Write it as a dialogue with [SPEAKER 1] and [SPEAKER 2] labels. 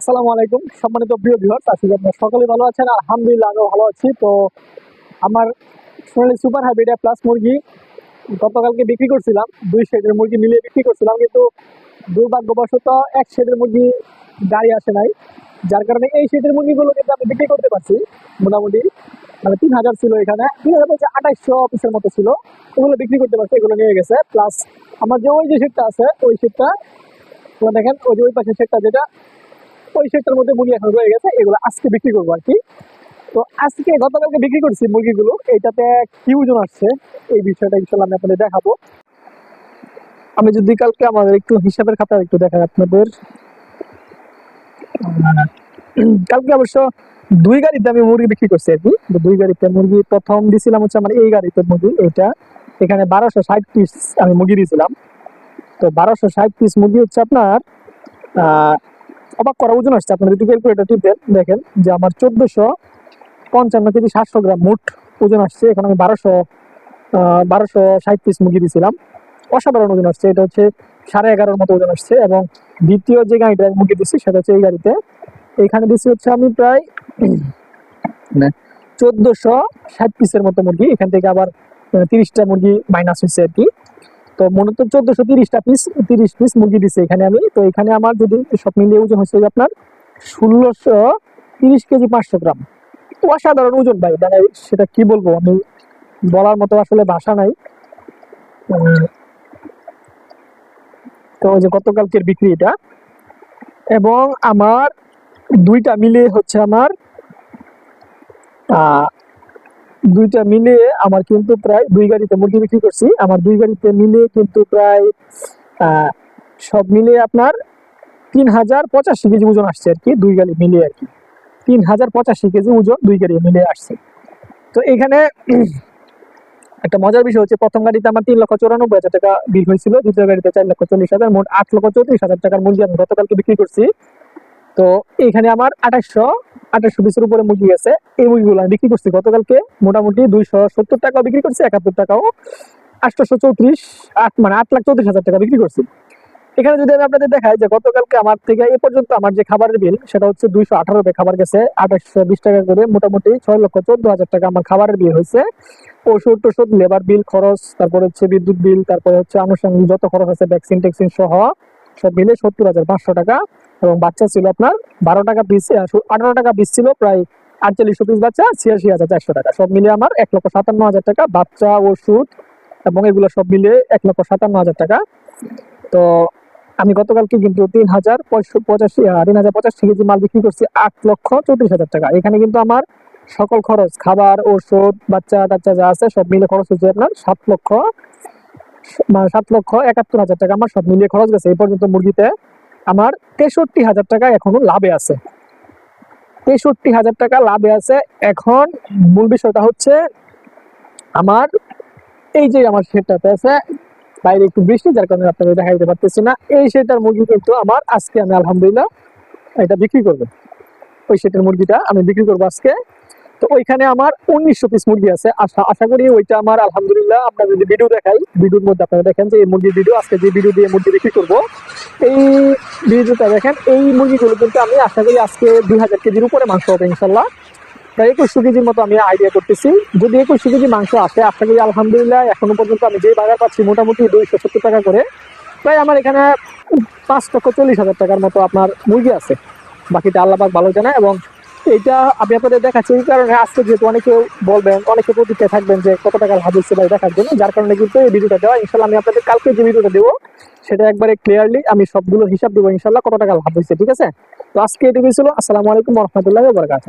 [SPEAKER 1] আসসালামু আলাইকুম। সম্মানিত প্রিয় ভিউয়ার্স আশা করি আপনারা সকলে ভালো আছেন। আলহামদুলিল্লাহ, আমিও ভালো আছি। তো আমার সোনালি সুপার হাইব্রিড প্লাস মুরগি গতকালকে বিক্রি করছিলাম। দুই শেডের মুরগি মিলিয়ে বিক্রি করছিলাম, কিন্তু দুর্ভাগ্যবশত এক শেডের মুরগি গাড়ি আসে নাই। যার কারণে এই শেডের মুরগিগুলো কিন্তু আমি বিক্রি করতে পারছি মোটামুটি। মানে তিন হাজার ছিল এখানে, তিন হাজার বলছে আঠাইশশো পিসের মতো ছিল। ওগুলো বিক্রি করতে পারছি, এগুলো নিয়ে গেছে। প্লাস আমার যে ওই যে শেডটা আছে, ওই শেডটা দেখেন, ওই যে ওই পাশে শেডটা যেটা ওই সেক্টর মধ্যে মুরগি এখন রয়ে গেছে, এগুলো আজকে বিক্রি করব আর কি। তো আজকে গতকালকে বিক্রি করছি মুরগিগুলো, এইটাতে কি ওজন আসছে, এই বিষয়টা ইনশাল্লাহ আমি আপনাদের দেখাবো। আমি যদি কালকে আমাদের একটু হিসাবের খাতা একটু দেখাই আপনাদের। কালকে অবশ্য দুই গাড়িতে আমি মুরগি বিক্রি করছি আর কি। দুই গাড়িতে মুরগি প্রথম দিছিলাম হচ্ছে আমার এই গাড়িতে মুরগি, এইটা। এখানে বারোশো ষাট পিস আমি মুরগি দিয়েছিলাম তো বারোশো ষাট পিস মুরগি হচ্ছে আপনার অবাক করা ওজন আসছে। আপনার যদি ক্যালকুলেটর টিপেন দেখেন যে আমার চোদ্দশো পঞ্চান্ন কেজি সাতশো গ্রাম মোট ওজন আসছে। এখন আমি বারোশো বারোশো ষাট পিস মুরগি দিয়েছিলাম অসাধারণ ওজন আসছে। এটা হচ্ছে সাড়ে এগারোর মতো ওজন আসছে এবং দ্বিতীয় যে গাড়িটা আমি মুরগি দিচ্ছি সেটা হচ্ছে এই গাড়িতে। এইখানে দিচ্ছি হচ্ছে আমি প্রায় চোদ্দশো ষাট পিসের মতো মুরগি। এখান থেকে আবার তিরিশটা মুরগি মাইনাস হয়েছে আর কি। তো মূলত চোদ্দশো তিরিশটা পিস তিরিশ পিস মুরগি দিচ্ছে এখানে আমি। তো এখানে আমার যদি সব মিলিয়ে ওজন হচ্ছে আপনার ষোলোশো তিরিশ কেজি পাঁচশো গ্রাম। তো অসাধারণ ওজন ভাই মানে সেটা কি বলব? আমি বলার মতো আসলে ভাষা নাই। তো ওই যে গতকালকের বিক্রি এটা। এবং আমার দুইটা মিলে হচ্ছে আমার দুইটা মিলে আমার কিন্তু প্রায় দুই গাড়িতে মুরগি বিক্রি করছি। আমার দুই গাড়িতে মিলে কিন্তু প্রায় সব মিলে আপনার তিন হাজার পঁচাশি কেজি ওজন আসছে আর কি, দুই গাড়ি মিলিয়ে আর কি। তিন হাজার পঁচাশি কেজি ওজন দুই গাড়ি মিলিয়ে আসছে। তো এখানে একটা মজার বিষয় হচ্ছে, প্রথম গাড়িতে আমার তিন লক্ষ চৌরানব্বই হাজার টাকা বিল হয়েছিল, দ্বিতীয় গাড়িতে চার লক্ষ চল্লিশ হাজার, মোট আট লক্ষ চৌত্রিশ হাজার টাকার মুরগি আমি গতকালকে বিক্রি করছি। তো এখানে আমার আঠাশশো আঠাশশো পিসের উপরে মুরগি গেছে এই মুরগিগুলো আমি বিক্রি করছি গতকালকে মোটামুটি দুইশো সত্তর টাকাও বিক্রি করছি, একাত্তর টাকাও। আটশোশো চৌত্রিশ, আট মানে আট লাখ চৌত্রিশ হাজার টাকা বিক্রি করছি। এখানে যদি আমি আপনাদের দেখাই যে গতকালকে আমার থেকে এ পর্যন্ত আমার যে খাবারের বিল, সেটা হচ্ছে দুইশো আঠারো রুপে খাবার গেছে। আঠাশশো বিশ টাকা করে মোটামুটি ছয় লক্ষ চোদ্দ হাজার টাকা আমার খাবারের বিল হয়েছে। ওষুধ টষুধ, লেবার বিল, খরচ, তারপরে হচ্ছে বিদ্যুৎ বিল, তারপরে হচ্ছে আনুষঙ্গিক যত খরচ আছে, ভ্যাকসিন ট্যাক্সিন সহ সব মিলে সত্তর হাজার পাঁচশো টাকা। এবং বাচ্চা ছিল আপনার বারো টাকা পিস আঠারো টাকা পিস ছিল, প্রায় আটচল্লিশশো পিস বাচ্চা, ছিয়াশি হাজার চারশো টাকা। সব মিলে আমার এক লক্ষ সাতান্ন হাজার টাকা। বাচ্চা, ওষুধ এবং এগুলো সব মিলে এক লক্ষ সাতান্ন হাজার টাকা। তো আমি গতকালকে কিন্তু তিন হাজার পঁচাশি তিন হাজার পঁচাশি কেজি মাল বিক্রি করছি আট লক্ষ চৌত্রিশ হাজার টাকা। এখানে কিন্তু আমার সকল খরচ, খাবার, ওষুধ, বাচ্চা টাচ্চা যা আছে সব মিলে খরচ হচ্ছে আপনার সাত লক্ষ মানে সাত লক্ষ একাত্তর হাজার টাকা। আমার সব মিলিয়ে খরচ গেছে। এই পর্যন্ত মুরগিতে আমার তেষট্টি হাজার টাকা এখনও লাভে আছে। তেষট্টি হাজার টাকা লাভে আছে। এখন মূল বিষয়টা হচ্ছে আমার এই যে আমার শেডটাতে আছে, বাইরে একটু বৃষ্টি, যার কারণে আপনাদের দেখা দিতে পারতেছি না। এই শেডটার মুরগি কিন্তু আমার আজকে আমি আলহামদুলিল্লাহ এটা বিক্রি করব। ওই শেডের মুরগিটা আমি বিক্রি করব আজকে। তো ওইখানে আমার উনিশশো পিস মুরগি আছে। আশা আশা করি ওইটা আমার, আলহামদুলিল্লাহ আপনার যদি ভিডিও দেখাই ভিডিওর মধ্যে আপনারা দেখেন যে এই মুরগির ভিডিও আজকে যে ভিডিও দিয়ে মুরগি বিক্রি করব, এই ভিডিওটা দেখেন, এই মুরগিগুলো কিন্তু আমি আশা করি আজকে দুই হাজার কেজির উপরে মাংস হবে ইনশাল্লাহ প্রায় একুশশো কেজির মতো আমি আইডিয়া করতেছি। যদি একুশশো কেজি মাংস আসে, আশা করি আলহামদুলিল্লাহ, এখনও পর্যন্ত আমি যে বাজার পাচ্ছি, মোটামুটি দুইশো সত্তর টাকা করে, প্রায় আমার এখানে পাঁচ লক্ষ চল্লিশ হাজার টাকার মতো আপনার মুরগি আছে। বাকিটা আল্লাহবাক ভালো জানে এবং এইটা আমি আপনাদের দেখাচ্ছি এই কারণে আজকে যেহেতু অনেকে বলবেন, অনেকে প্রতিক্রিয়া থাকবেন যে কত টাকা লাভ হচ্ছে ভাই দেখার জন্য, যার কারণে কিন্তু এই ভিডিওটা দেওয়া। ইনশাল্লাহ আমি আপনাদের কালকে যে ভিডিওটা দেবো, সেটা একবারে ক্লিয়ারলি আমি সবগুলো হিসাব দেবো ইনশাল্লাহ কত টাকা লাভ হয়েছে, ঠিক আছে? তো আজকে এটুকুই ছিল। আসসালামু আলাইকুম রহমতুল্লাহ বরকাত